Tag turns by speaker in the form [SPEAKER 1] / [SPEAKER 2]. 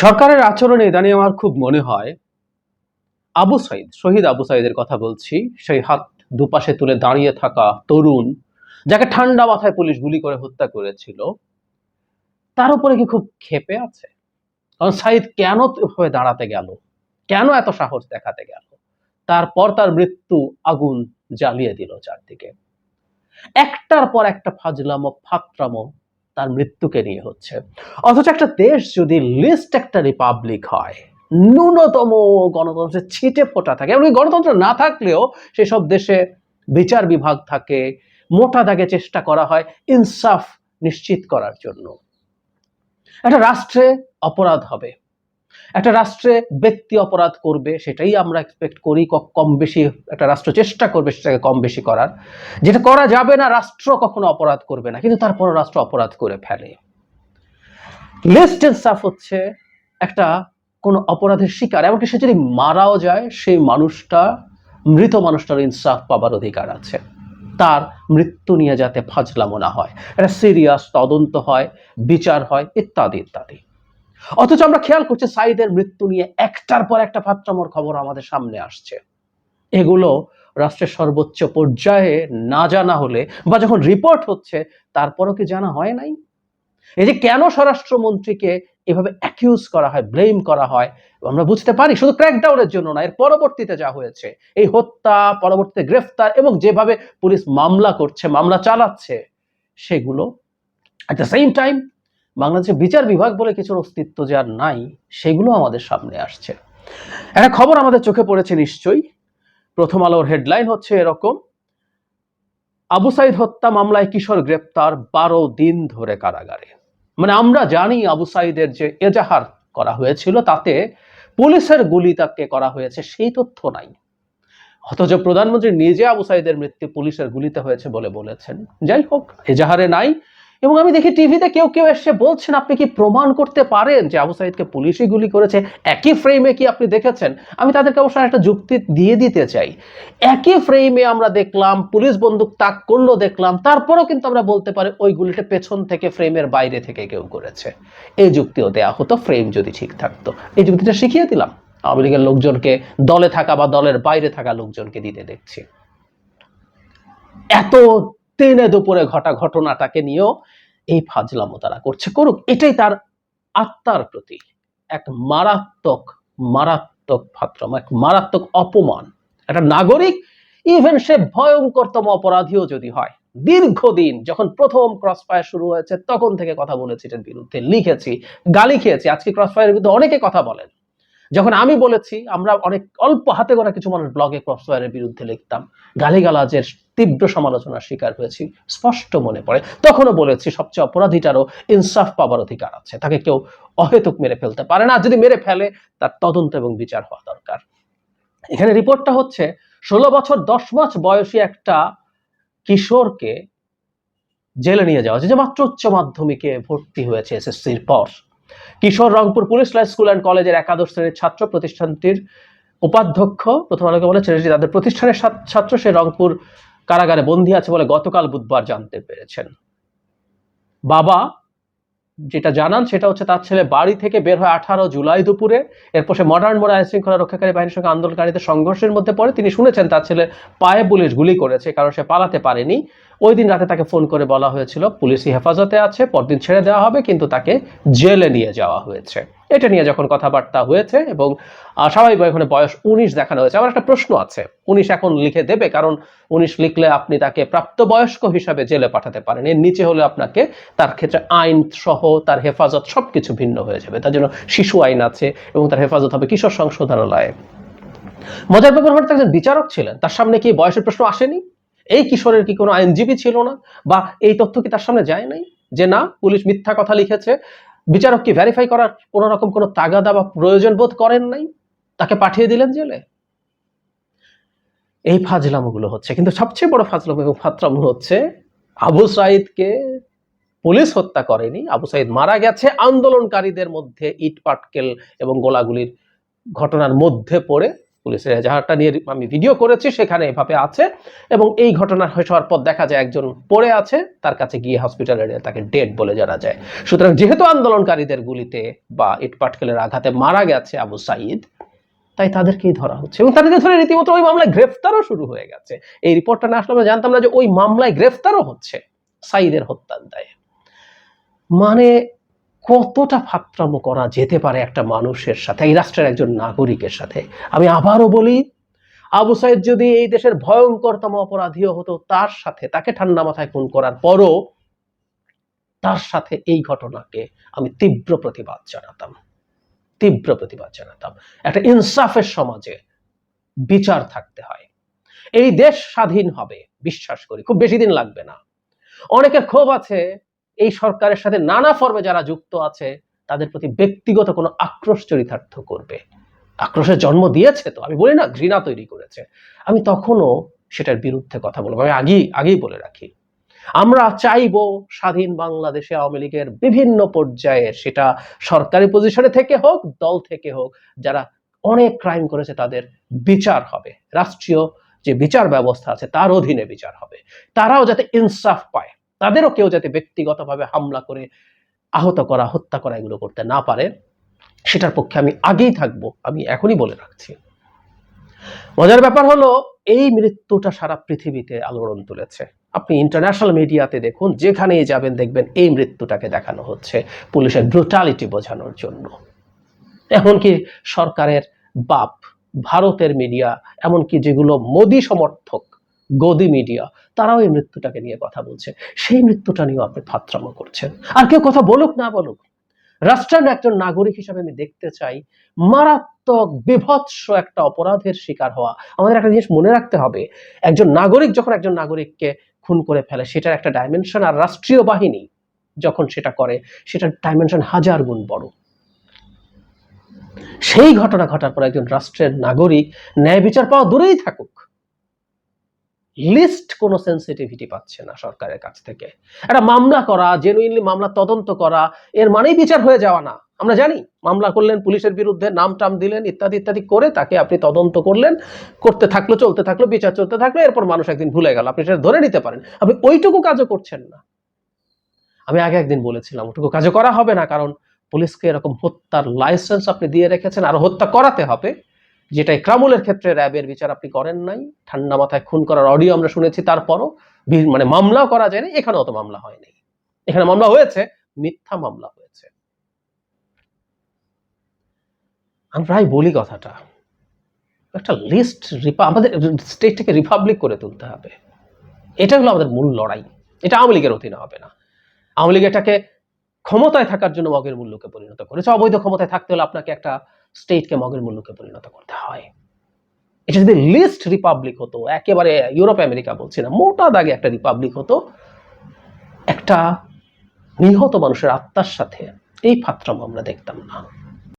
[SPEAKER 1] সরকারের আচরণে ইদানিং আমার খুব মনে হয়। আবু সাইদ, শহীদ আবু সাইদের কথা বলছি। সেই হাত দুপাশে তুলে দাঁড়িয়ে থাকা তরুণ, যাকে ঠান্ডা মাথায় পুলিশ গুলি করে হত্যা করেছিল, তার উপরে কি খুব ক্ষেপে আছে? কারণ সাইদ কেন এভাবে দাঁড়াতে গেল? কেন এত সাহস দেখাতে গেল? তারপর তার মৃত্যু আগুন জ্বালিয়ে দিল চারদিকে। একটার পর একটা ফাজলামো, ফাত্রামো তার মৃত্যুকে নিয়ে হচ্ছে। অথচ একটা দেশ যদি লিস্ট একটা রিপাবলিক হয়, ন্যূনতম গণতন্ত্রের ছিটে ফোটা থাকে, এমনকি গণতন্ত্র না থাকলেও সেসব দেশে বিচার বিভাগ থাকে, মোটা দাগে চেষ্টা করা হয় ইনসাফ নিশ্চিত করার জন্য। একটা রাষ্ট্রে অপরাধ হবে। একটা রাষ্ট্রে ব্যক্তি অপরাধ করবে, সেটাই আমরা এক্সপেক্ট করি কম বেশি একটা রাষ্ট্র চেষ্টা করবে সেটাকে কম বেশি করার। যেটা করা যাবে না, রাষ্ট্র কখনো অপরাধ করবে না, কিন্তু তারপর রাষ্ট্র অপরাধ করে ফেলে। লিস্ট ইনসাফ হচ্ছে একটা কোনো অপরাধের শিকার, এমনকি সে যদি মারাও যায়, সেই মানুষটা, মৃত মানুষটার ইনসাফ পাবার অধিকার আছে। তার মৃত্যু নিয়ে যাতে ফাজলামো না হয়, একটা সিরিয়াস তদন্ত হয়, বিচার হয়, ইত্যাদি ইত্যাদি। অথচ আমরা খেয়াল করছি সাইদের মৃত্যু নিয়ে একটার পর একটা ফাত্রামোর খবর আমাদের সামনে আসছে। এগুলো রাষ্ট্রের সর্বোচ্চ পর্যায়ে না জানা হলে বা যখন রিপোর্ট হচ্ছে, তারপরও কি জানা হয় নাই? এই যে কেন স্বরাষ্ট্রমন্ত্রীকে এভাবে অ্যাকিউজ করা হয় ব্লেম করা হয়, আমরা বুঝতে পারি শুধু ক্র্যাকডাউনের জন্য না এর পরবর্তীতে যা হয়েছে, এই হত্যা, পরবর্তীতে গ্রেফতার এবং যেভাবে পুলিশ মামলা করছে, মামলা চালাচ্ছে, সেগুলো অ্যাট দ্য সেম টাইম বাংলাদেশে বিচার বিভাগ বলে কিছুর অস্তিত্ব যার নাই, সেগুলো আমাদের সামনে আসছে। একটা খবর আমাদের চোখে পড়েছে নিশ্চয়ই। প্রথম আলোর হেডলাইন হচ্ছে এরকম, আবু সাইদ হত্যা মামলায় কিশোর গ্রেপ্তার বারো দিন ধরে কারাগারে। মানে আমরা জানি আবু সাইদের যে এজাহার করা হয়েছিল, তাতে পুলিশের গুলি তাকে করা হয়েছে, সেই তথ্য নাই। অথচ প্রধানমন্ত্রী নিজে আবু সাইদের মৃত্যু পুলিশের গুলিতে হয়েছে বলে বলেছেন। যাই হোক, এজাহারে নাই এবং আমি দেখি টিভিতে কেউ কেউ এসে বলছেন, আপনি কি প্রমাণ করতে পারেন যে আবু সাইদকে পুলিশই গুলি করেছে? একই ফ্রেমে কি আপনি দেখেছেন? আমি তাদেরকে অবশ্য একটা যুক্তি দিয়ে দিতে চাই। একই ফ্রেমে আমরা দেখলাম, পুলিশ বন্দুক তাক করল দেখলাম, তারপরেও কিন্তু আমরা বলতে পারি ওই গুলিটা পেছন থেকে ফ্রেমের বাইরে থেকে কেউ করেছে। এই যুক্তিও দেয়া হতো ফ্রেম যদি ঠিক থাকতো। এই যুক্তিটা শিখিয়ে দিলাম। আওয়ামী লীগের লোকজনকে দলে থাকা বা দলের বাইরে থাকা লোকজনকে দিতে দেখছি। এত দিনে দুপুরে ঘটা ঘটনাটাকে নিয়েও এই ফাজলামো তারা করছে। করুক, এটাই তার আত্মার প্রতি এক মারাত্মক মারাত্মক ফাত্রম এক মারাত্মক অপমান। একটা নাগরিক ইভেন সে ভয়ঙ্করতম অপরাধীও যদি হয়, দীর্ঘদিন যখন প্রথম ক্রস ফায়ার শুরু হয়েছে, তখন থেকে কথা বলেছি এটার বিরুদ্ধে। লিখেছি, গালি খেয়েছি। আজকে ক্রস ফায়ারের বিরুদ্ধে অনেকে কথা বলেন। যখন আমি বলেছি, আমরা অনেক অল্প হাতে গোনা কিছু মানুষ ব্লগে ক্রস ফায়ারের বিরুদ্ধে লিখতাম। গালিগালাজের তীব্র সমালোচনার শিকার হয়েছি, স্পষ্ট মনে পড়ে। তখনও বলেছি, সবচেয়ে অপরাধীটারও ইনসাফ পাবার অধিকার আছে। তাকে কেউ অহেতুক মেরে ফেলতে পারে না। যদি মেরে ফেলে, তার তদন্ত এবং বিচার হওয়া দরকার। এখানে রিপোর্টটা হচ্ছে, ষোলো বছর, দশ মাস বয়সী একটা কিশোরকে জেলে নিয়ে যাওয়া হয়েছে, যে মাত্র উচ্চ মাধ্যমিকে ভর্তি হয়েছে এসএসসির পর। Kishore Rangpur police school and কলেজের একাদশ শ্রেণির ছাত্র প্রতিষ্ঠানটির উপাধ্যক্ষ, প্রথম আলোকে বলেছে যে তাদের প্রতিষ্ঠানের ছাত্র সে রংপুর কারাগারে বন্দী আছে বলে গতকাল বুধবার জানতে পেরেছেন। বাবা যেটা জানান সেটা হচ্ছে তার ছেলে বাড়ি থেকে বের হয় আঠারো জুলাই দুপুরে। এরপর সে মডার্ন মোড় আইন শৃঙ্খলা রক্ষাকারী বাহিনীর সঙ্গে আন্দোলনকারীদের সংঘর্ষের মধ্যে পড়ে। তিনি শুনেছেন তার ছেলে পায়ে পুলিশ গুলি করেছে, কারণ সে পালাতে পারেনি। ওই দিন রাতে তাকে ফোন করে বলা হয়েছিল, পুলিশি হেফাজতে আছে, পরদিন ছেড়ে দেওয়া হবে, কিন্তু তাকে জেলে নিয়ে যাওয়া হয়েছে। এটা নিয়ে যখন কথাবার্তা হয়েছে এবং স্বাভাবিক এখানে বয়স উনিশ দেখানো হয়েছে, আমার একটা প্রশ্ন আছে। উনিশ এখন লিখে দেবে, কারণ উনিশ লিখলে আপনি তাকে প্রাপ্তবয়স্ক হিসাবে জেলে পাঠাতে পারেন। এর নিচে হলে আপনাকে তার ক্ষেত্রে আইন সহ তার হেফাজত সবকিছু ভিন্ন হয়ে যাবে। তার জন্য শিশু আইন আছে এবং তার হেফাজত হবে কিশোর সংশোধনালয়ে। মজার ব্যাপার হলো একজন বিচারক ছিলেন, তার সামনে কি বয়সের প্রশ্ন আসেনি? এই কিশোরের কি কোনো আইনজীবী ছিল না? বা এই তথ্য কি তার সামনে যায় নাই? যে না, পুলিশ মিথ্যা কথা লিখেছে বিচারক কি ভেরিফাই করার কোনো রকম কোনো তাগাদা বা প্রয়োজন বোধ করেন নাই? তাকে পাঠিয়ে দিলেন জেলে? এই ফাজলামোগুলো হচ্ছে, কিন্তু সবচেয়ে বড় ফাজলামো এবং ফাত্রামো হচ্ছে আবু সাইদকে পুলিশ হত্যা করেনি। আবু সাইদ মারা গেছে আন্দোলনকারীদের মধ্যে ইট পাটকেল এবং গোলাগুলির ঘটনার মধ্যে পড়ে। পুলিশের এজাহারটা নিয়ে আমি ভিডিও করেছি, সেখানে এভাবে আছে এবং এই ঘটনা হয়ে যাওয়ার পর দেখা যায় একজন পড়ে আছে, তার কাছে গিয়ে হসপিটালে তাকে ডেড বলে জানা যায়। সুতরাং যেহেতু আন্দোলনকারীদের গুলিতে বা ইটপাটকেলের আঘাতে মারা গেছে আবু সাইদ, তাই তাদেরকেই ধরা হচ্ছে এবং তাদেরকে ধরে রীতিমতো ওই মামলায় গ্রেফতারও শুরু হয়ে গেছে। এই রিপোর্টটা না আসলে আমরা জানতাম না যে ওই মামলায় গ্রেফতারও হচ্ছে সাইদের হত্যার দায়ে। মানে কতটা ফাত্রাম করা যেতে পারে একটা মানুষের সাথে, এই রাষ্ট্রের একজন নাগরিকের সাথে? আমি আবারও বলি, আবু সাইদ যদি এই দেশের ভয়ঙ্করতম অপরাধীও হতো, তার সাথে, তাকে ঠান্ডা মাথায় খুন করার পরও তার সাথে এই ঘটনাকে আমি তীব্র প্রতিবাদ জানাতাম। তীব্র প্রতিবাদ জানাতাম। একটা ইনসাফের সমাজে বিচার থাকতে হয়। এই দেশ স্বাধীন হবে, বিশ্বাস করি, খুব বেশি দিন লাগবে না। অনেকের ক্ষোভ আছে এই সরকারের সাথে নানা ফর্মে যারা যুক্ত আছে, তাদের প্রতি ব্যক্তিগত কোনো আক্রোশ চরিতার্থ করবে। আক্রোশের জন্ম দিয়েছে তো, আমি বলি না, ঘৃণা তৈরি করেছে। আমি তখনও সেটার বিরুদ্ধে কথা বলব। আমি আগেই আগেই বলে রাখি। আমরা চাইব স্বাধীন বাংলাদেশে আওয়ামী লীগের বিভিন্ন পর্যায়ে সেটা সরকারি পজিশনে থেকে হোক, দল থেকে হোক, যারা অনেক ক্রাইম করেছে, তাদের বিচার হবে। রাষ্ট্রীয় যে বিচার ব্যবস্থা আছে, তার অধীনে বিচার হবে। তারাও যাতে ইনসাফ পায়। তাদেরও কেউ যাতে ব্যক্তিগতভাবে হামলা করে আহত করা, হত্যা করা এগুলো করতে না পারে, সেটার পক্ষে আমি আগেই থাকব, আমি এখনই বলে রাখছি। মজার ব্যাপার হলো, এই মৃত্যুটা সারা পৃথিবীতে আলোড়ন তুলেছে। আপনি ইন্টারন্যাশনাল মিডিয়াতে দেখুন, যেখানেই যাবেন দেখবেন এই মৃত্যুটাকে দেখানো হচ্ছে পুলিশের ব্রুটালিটি বোঝানোর জন্য। এমনকি সরকারের বাপ, ভারতের মিডিয়া এমনকি যেগুলো মোদী সমর্থক গদি মিডিয়া, তারাও এই মৃত্যুটাকে নিয়ে কথা বলছে। সেই মৃত্যুটা নিয়েও আপনি ফাত্রামো করছেন। আর কেউ কথা বলুক না বলুক, রাষ্ট্রের একজন নাগরিক হিসাবে আমি দেখতে চাই, মারাত্মক, বিভৎস একটা অপরাধের শিকার হওয়া। আমাদের একটা জিনিস মনে রাখতে হবে, একজন নাগরিক যখন একজন নাগরিককে খুন করে ফেলে, সেটার একটা ডাইমেনশন আর রাষ্ট্রীয় বাহিনী যখন সেটা করে, সেটার ডাইমেনশন হাজার গুণ বড়। সেই ঘটনা ঘটার পর একজন রাষ্ট্রের নাগরিক ন্যায় বিচার পাওয়া দূরেই থাকুক। লিস্ট কোনো সেন্সিটিভিটি পাচ্ছে না সরকারের কাছ থেকে। একটা মামলা করা জেনুইনলি মামলা তদন্ত করা, এর মানেই বিচার হয়ে যাওয়া না। আমরা জানি, মামলা করলেন, পুলিশের বিরুদ্ধে নাম টাম দিলেন, ইত্যাদি ইত্যাদি করে তাকে আপনি তদন্ত করলেন, করতে থাকল, চলতে থাকল, বিচার চলতে থাকল, এরপর মানুষ একদিন ভুলে গেল। আপনি সেটা ধরে নিতে পারেন। আপনি ওইটুকু কাজও করছেন না। আমি আগে একদিন বলেছিলাম, ওটুকু কাজও করা হবে না, কারণ পুলিশকে এরকম হত্যার লাইসেন্স আপনি দিয়ে রেখেছেন, আর হত্যা করাতে হবে। যেটা ইকরামুলের ক্ষেত্রে র্যাবের বিচার আপনি করেন নাই, ঠান্ডা মাথায় খুন করার অডিও আমরা শুনেছি, তারপরও মানে মামলাও করা যায়নি এখানে অত মামলা হয়নি এখানে মামলা হয়েছে, মিথ্যা মামলা হয়েছে। আমি প্রায় বলি কথাটা, একটা লিস্ট আমাদের স্টেটটাকে রিপাবলিক করে তুলতে হবে। এটা হলো আমাদের মূল লড়াই। এটা আওয়ামী লীগের অধীনে হবে না। আওয়ামী লীগ এটাকে ক্ষমতায় থাকার জন্য মগের মূল্যকে পরিণত করেছে। অবৈধ ক্ষমতায় থাকতে হলে আপনাকে একটা স্টেটকে মগের মূল্যকে পরিণত করতে হয়। এটা যদি লিস্ট রিপাবলিক হতো, একেবারে ইউরোপ আমেরিকা বলছি না, মোটা দাগে একটা রিপাবলিক হতো, একটা নিহত মানুষের আত্মার সাথে এই ফাত্রাম আমরা দেখতাম না।